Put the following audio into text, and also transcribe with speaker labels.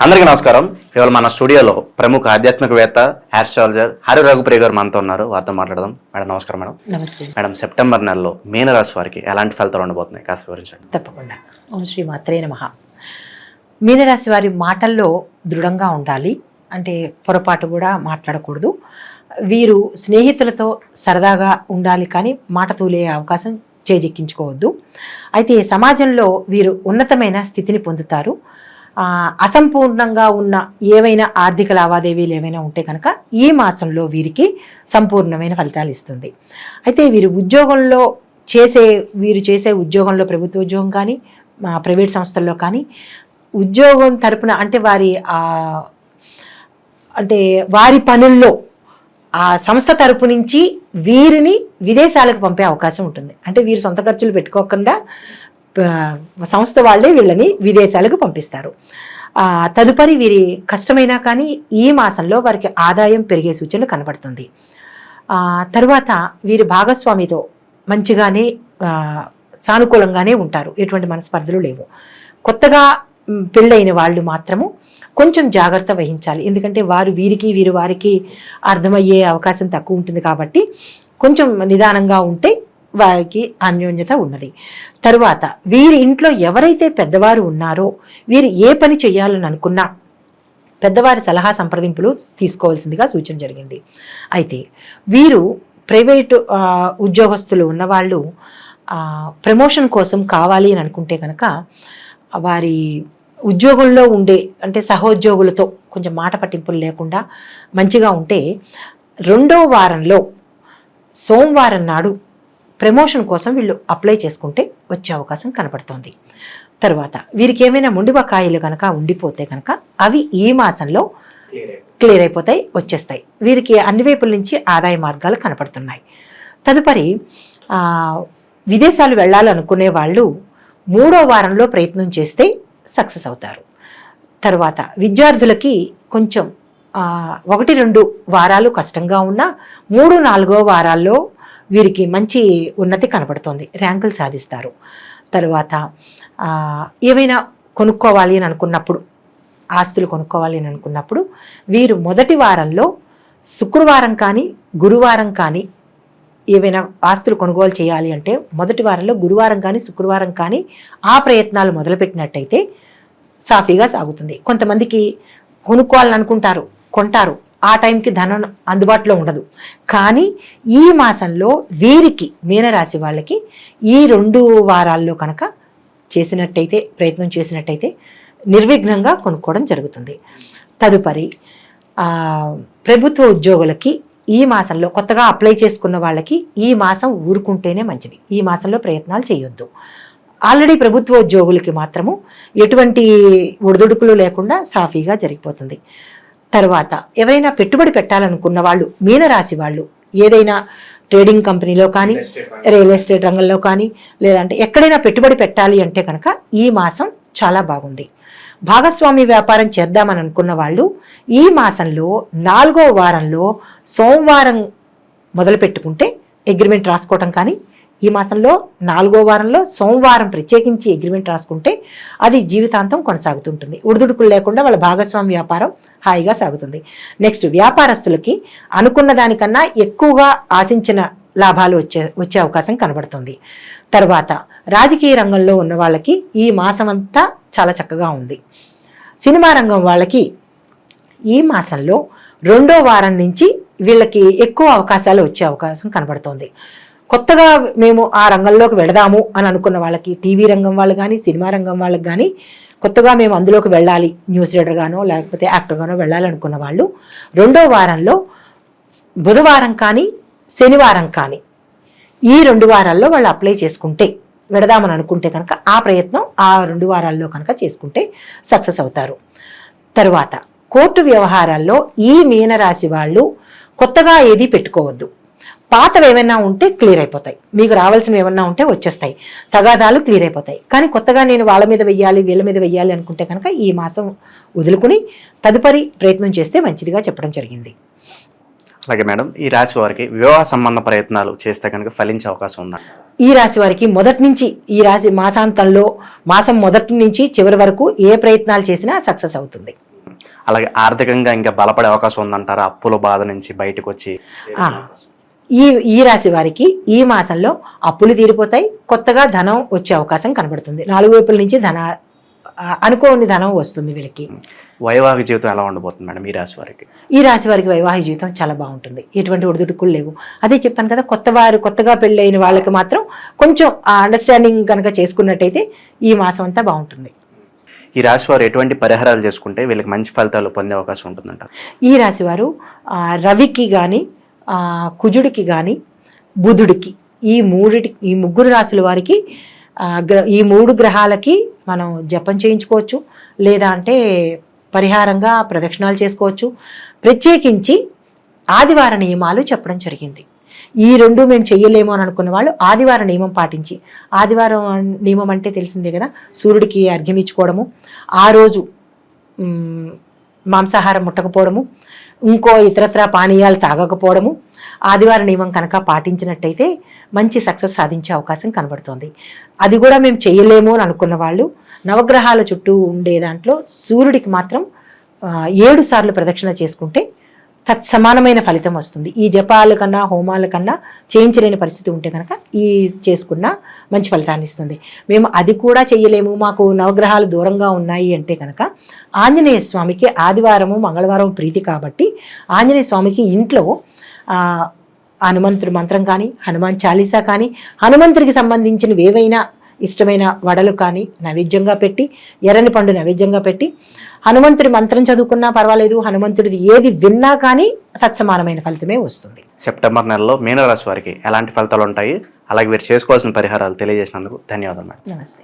Speaker 1: అందరికీ నమస్కారం. ఇవాళ మన స్టూడియోలో ప్రముఖ ఆధ్యాత్మికవేత్త ఆస్ట్రాలజర్ హరి రఘుప్రియ గారు మనతో ఉన్నారు. వారితో మాట్లాడదాం. మేడం నమస్కారం మేడం.
Speaker 2: నమస్తే.
Speaker 1: మేడం సెప్టెంబర్ నెలలో మీనరాశి వారికి ఎలాంటి ఫలితాలు ఉండబోతున్నాయి? కాస్త వివరించండి.
Speaker 2: తప్పకుండా. ఓం శ్రీ మాత్రే నమ. మీనరాశి వారి మాటల్లో దృఢంగా ఉండాలి. అంటే పొరపాటు కూడా మాట్లాడకూడదు. వీరు స్నేహితులతో సరదాగా ఉండాలి కానీ మాట తూలే అవకాశం చేజెక్కించుకోవద్దు. అయితే సమాజంలో వీరు ఉన్నతమైన స్థితిని పొందుతారు. అసంపూర్ణంగా ఉన్న ఏవైనా ఆర్థిక లావాదేవీలు ఏవైనా ఉంటే కనుక ఈ మాసంలో వీరికి సంపూర్ణమైన ఫలితాలు ఇస్తుంది. అయితే వీరు ఉద్యోగంలో చేసే వీరు చేసే ఉద్యోగంలో ప్రభుత్వ ఉద్యోగం కానీ ప్రైవేట్ సంస్థల్లో కానీ ఉద్యోగం తరపున అంటే వారి అంటే వారి పనుల్లో ఆ సంస్థ తరపు నుంచి వీరిని విదేశాలకు పంపే అవకాశం ఉంటుంది. అంటే వీరు సొంత ఖర్చులు పెట్టుకోకుండా సంస్థ వాళ్ళే వీళ్ళని విదేశాలకు పంపిస్తారు. తదుపరి వీరి కష్టమైనా కానీ ఈ మాసంలో వారికి ఆదాయం పెరిగే సూచనలు కనబడుతుంది. తర్వాత వీరి భాగస్వామితో మంచిగానే సానుకూలంగానే ఉంటారు. ఎటువంటి మనస్పర్ధలు లేవు. కొత్తగా పెళ్ళైన వాళ్ళు మాత్రము కొంచెం జాగ్రత్త వహించాలి. ఎందుకంటే వారు వీరికి వీరు వారికి అర్థమయ్యే అవకాశం తక్కువ ఉంటుంది కాబట్టి కొంచెం నిదానంగా ఉంటే వారికి అన్యోన్యత ఉన్నది. తరువాత వీరి ఇంట్లో ఎవరైతే పెద్దవారు ఉన్నారో వీరు ఏ పని చేయాలని అనుకున్నా పెద్దవారి సలహా సంప్రదింపులు తీసుకోవాల్సిందిగా సూచన జరిగింది. అయితే వీరు ప్రైవేటు ఉద్యోగస్తులు ఉన్నవాళ్ళు ప్రమోషన్ కోసం కావాలి అని అనుకుంటే కనుక వారి ఉద్యోగంలో ఉండే అంటే సహోద్యోగులతో కొంచెం మాట పట్టింపులు లేకుండా మంచిగా ఉంటే రెండో వారంలో సోమవారం నాడు ప్రమోషన్ కోసం వీళ్ళు అప్లై చేసుకుంటే వచ్చే అవకాశం కనపడుతోంది. తర్వాత వీరికి ఏమైనా ముండి బకాయిలు కనుక ఉండిపోతే కనుక అవి ఈ మాసంలో క్లియర్ అయిపోతాయి. వచ్చేస్తాయి. వీరికి అన్ని వైపుల నుంచి ఆదాయ మార్గాలు కనపడుతున్నాయి. తదుపరి విదేశాలు వెళ్ళాలనుకునే వాళ్ళు మూడో వారంలో ప్రయత్నం చేస్తే సక్సెస్ అవుతారు. తర్వాత విద్యార్థులకి కొంచెం ఒకటి రెండు వారాలు కష్టంగా ఉన్నా మూడు నాలుగో వారాల్లో వీరికి మంచి ఉన్నతి కనబడుతోంది. ర్యాంకులు సాధిస్తారు. తరువాత ఏమైనా కొనుక్కోవాలి అని అనుకున్నప్పుడు ఆస్తులు కొనుక్కోవాలి అని అనుకున్నప్పుడు వీరు మొదటి వారంలో శుక్రవారం కానీ గురువారం కానీ ఏవైనా ఆస్తులు కొనుగోలు చేయాలి అంటే మొదటి వారంలో గురువారం కానీ శుక్రవారం కానీ ఆ ప్రయత్నాలు మొదలుపెట్టినట్టయితే సాఫీగా సాగుతుంది. కొంతమందికి కొనుక్కోవాలని అనుకుంటారు కొంటారు. ఆ టైంకి ధనం అందుబాటులో ఉండదు. కానీ ఈ మాసంలో వీరికి మీనరాశి వాళ్ళకి ఈ రెండు వారాల్లో కనుక చేసినట్టయితే ప్రయత్నం చేసినట్టయితే నిర్విఘ్నంగా కొనుక్కోవడం జరుగుతుంది. తదుపరి ప్రభుత్వ ఉద్యోగులకి ఈ మాసంలో కొత్తగా అప్లై చేసుకున్న వాళ్ళకి ఈ మాసం ఊరుకుంటేనే మంచిది. ఈ మాసంలో ప్రయత్నాలు చేయొద్దు. ఆల్రెడీ ప్రభుత్వ ఉద్యోగులకి మాత్రము ఎటువంటి ఒడిదుడుకులు లేకుండా సాఫీగా జరిగిపోతుంది. తర్వాత ఎవరైనా పెట్టుబడి పెట్టాలనుకున్న వాళ్ళు మీనరాశి వాళ్ళు ఏదైనా ట్రేడింగ్ కంపెనీలో కానీ రియల్ ఎస్టేట్ రంగంలో కానీ లేదంటే ఎక్కడైనా పెట్టుబడి పెట్టాలి అంటే కనుక ఈ మాసం చాలా బాగుంది. భాగస్వామి వ్యాపారం చేద్దామని అనుకున్న వాళ్ళు ఈ మాసంలో నాలుగో వారంలో సోమవారం మొదలు పెట్టుకుంటే అగ్రిమెంట్ రాసుకోవటం కానీ ఈ మాసంలో నాలుగో వారంలో సోమవారం ప్రత్యేకించి అగ్రిమెంట్ రాసుకుంటే అది జీవితాంతం కొనసాగుతుంటుంది. ఉడుదుడుకులు లేకుండా వాళ్ళ భాగస్వామి వ్యాపారం హాయిగా సాగుతుంది. నెక్స్ట్ వ్యాపారస్తులకి అనుకున్న దానికన్నా ఎక్కువగా ఆశించిన లాభాలు వచ్చే వచ్చే అవకాశం కనబడుతుంది. తర్వాత రాజకీయ రంగంలో ఉన్న వాళ్ళకి ఈ మాసం అంతా చాలా చక్కగా ఉంది. సినిమా రంగం వాళ్ళకి ఈ మాసంలో రెండో వారం నుంచి వీళ్ళకి ఎక్కువ అవకాశాలు వచ్చే అవకాశం కనబడుతోంది. కొత్తగా మేము ఆ రంగంలోకి వెళదాము అని అనుకున్న వాళ్ళకి టీవీ రంగం వాళ్ళు కానీ సినిమా రంగం వాళ్ళకి కానీ కొత్తగా మేము అందులోకి వెళ్ళాలి. న్యూస్ రీడర్గానో లేకపోతే యాక్టర్గానో వెళ్ళాలనుకున్న వాళ్ళు రెండో వారంలో బుధవారం కానీ శనివారం కానీ ఈ రెండు వారాల్లో వాళ్ళు అప్లై చేసుకుంటే వెడదామని అనుకుంటే కనుక ఆ ప్రయత్నం ఆ రెండు వారాల్లో కనుక చేసుకుంటే సక్సెస్ అవుతారు. తరువాత కోర్టు వ్యవహారాల్లో ఈ మీనరాశి వాళ్ళు కొత్తగా ఏది పెట్టుకోవద్దు. పాతవి ఏమైనా ఉంటే క్లియర్ అయిపోతాయి. మీకు రావాల్సినవి ఏమన్నా ఉంటే వచ్చేస్తాయి. తగాదాలు క్లియర్ అయిపోతాయి. కానీ కొత్తగా నేను వాళ్ళ మీద వెయ్యాలి వీళ్ళ మీద వెయ్యాలి అనుకుంటే కనుక ఈ మాసం వదులుకుని తదుపరి ప్రయత్నం చేస్తే మంచిదిగా చెప్పడం జరిగింది.
Speaker 1: అలాగే మేడం ఈ రాశి వారికి వివాహ సంబంధ ప్రయత్నాలు చేస్తే కనుక ఫలించే అవకాశం ఉందా?
Speaker 2: ఈ రాశి వారికి మొదటి నుంచి ఈ రాశి మాసాంతంలో మాసం మొదటి నుంచి చివరి వరకు ఏ ప్రయత్నాలు చేసినా సక్సెస్ అవుతుంది.
Speaker 1: అలాగే ఆర్థికంగా ఇంకా బలపడే అవకాశం ఉందంటారా? అప్పుల బాధ నుంచి బయటకు వచ్చి
Speaker 2: ఈ ఈ రాశి వారికి ఈ మాసంలో అప్పులు తీరిపోతాయి కొత్తగా ధనం వచ్చే అవకాశం కనబడుతుంది. నాలుగు వైపుల నుంచి ధన అనుకోని ధనం వస్తుంది వీళ్ళకి.
Speaker 1: వైవాహిక జీవితం ఎలా ఉండబోతుంది మేడం ఈ రాశి వారికి?
Speaker 2: ఈ రాశి వారికి వైవాహిక జీవితం చాలా బాగుంటుంది. ఎటువంటి ఒడిదుడుకులు లేవు. అదే చెప్పాను కదా కొత్త వారు కొత్తగా పెళ్ళైన వాళ్ళకి మాత్రం కొంచెం అండర్స్టాండింగ్ కనుక చేసుకున్నట్టయితే ఈ మాసం అంతా బాగుంటుంది.
Speaker 1: ఈ రాశి వారు ఎటువంటి పరిహారాలు చేసుకుంటే వీళ్ళకి మంచి ఫలితాలు పొందే అవకాశం ఉంటుందంటారు?
Speaker 2: ఈ రాశి వారు రవికి కానీ కుజుడికి కానీ బుధుడికి ఈ మూడిటి ఈ ముగ్గురు రాశుల వారికి గ్ర- ఈ మూడు గ్రహాలకి మనం జపం చేయించుకోవచ్చు. లేదా అంటే పరిహారంగా ప్రదక్షిణాలు చేసుకోవచ్చు. ప్రత్యేకించి ఆదివార నియమాలు చెప్పడం జరిగింది. ఈ రెండు మేము చెయ్యలేము అని అనుకున్న వాళ్ళు ఆదివార నియమం పాటించి ఆదివారం నియమం అంటే తెలిసిందే కదా సూర్యుడికి అర్ఘ్యం ఇచ్చుకోవడము. ఆ రోజు మాంసాహారం ముట్టకపోవడము ఇంకో ఇతరత్ర పానీయాలు తాగకపోవడము ఆదివారం నియమం కనుక పాటించినట్టయితే మంచి సక్సెస్ సాధించే అవకాశం కనబడుతోంది. అది కూడా మేము చేయలేము అని అనుకున్న వాళ్ళు నవగ్రహాల చుట్టూ ఉండే దాంట్లో సూర్యుడికి మాత్రం ఏడు సార్లు ప్రదక్షిణ చేసుకుంటే తత్సమానమైన ఫలితం వస్తుంది. ఈ జపాల కన్నా హోమాల కన్నా చేయించలేని పరిస్థితి ఉంటే కనుక ఈ చేసుకున్న మంచి ఫలితాన్ని ఇస్తుంది. మేము అది కూడా చేయలేము మాకు నవగ్రహాలు దూరంగా ఉన్నాయి అంటే కనుక ఆంజనేయ స్వామికి ఆదివారము మంగళవారం ప్రీతి కాబట్టి ఆంజనేయ స్వామికి ఇంట్లో హనుమంతుడు హనుమంతుడి మంత్రం కానీ హనుమాన్ చాలీసా కానీ హనుమంతుడికి సంబంధించినవి ఏవైనా ఇష్టమైన వడలు కానీ నైవేద్యంగా పెట్టి ఎర్రని పండు నైవేద్యంగా పెట్టి హనుమంతుడి మంత్రం చదువుకున్నా పర్వాలేదు హనుమంతుడిది ఏది విన్నా కానీ తత్సమానమైన ఫలితమే వస్తుంది.
Speaker 1: సెప్టెంబర్ నెలలో మీనరాశి వారికి ఎలాంటి ఫలితాలు ఉంటాయి? అలాగే వీరు చేసుకోవాల్సిన పరిహారాలు తెలియజేసినందుకు ధన్యవాదాలు
Speaker 2: నమస్తే.